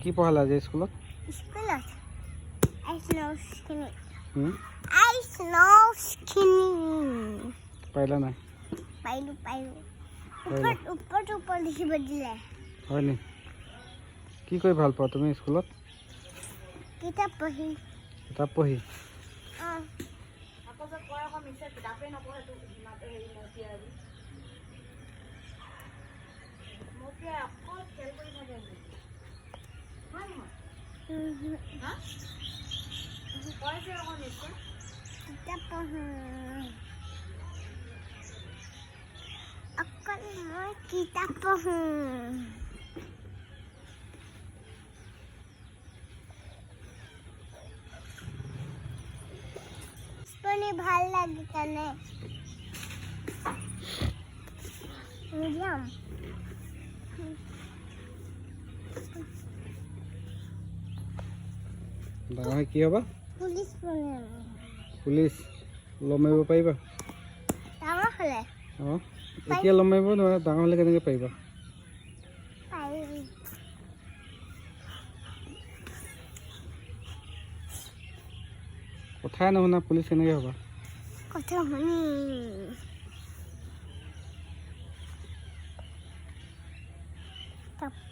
কি পঢ়ালা যে স্কুলত? স্কুলত? আইচ নৌ স্কিনি আইচ নৌ স্কিনি পাৰিলা নাই পাৰিলোঁ পাৰিলোঁ ওপৰত ওপৰত ওপৰত লিখিব দিলে। হয় কি কৰি ভালো পোৱা তুমি স্কুলত? কিতাপ পঢ়ি। কিতাপ পঢ়ি? অঁ। কিতাপ পঢ়ো অকল মই কিতাপ পঢ়ো শুনি ভালো লাগে কেনে যাম ডাঙৰ হৈ কি হ'বা? পুলিচ পুলিচ লম মাৰিব পাৰিবা ডাঙৰ হ'লে। অঁ এতিয়া লম মাৰিব নোৱাৰা ডাঙৰ হ'লে কেনেকৈ পাৰিবা কথাই নুশুনা পুলিচ কেনেকৈ হ'বা? কথা শুনি। там.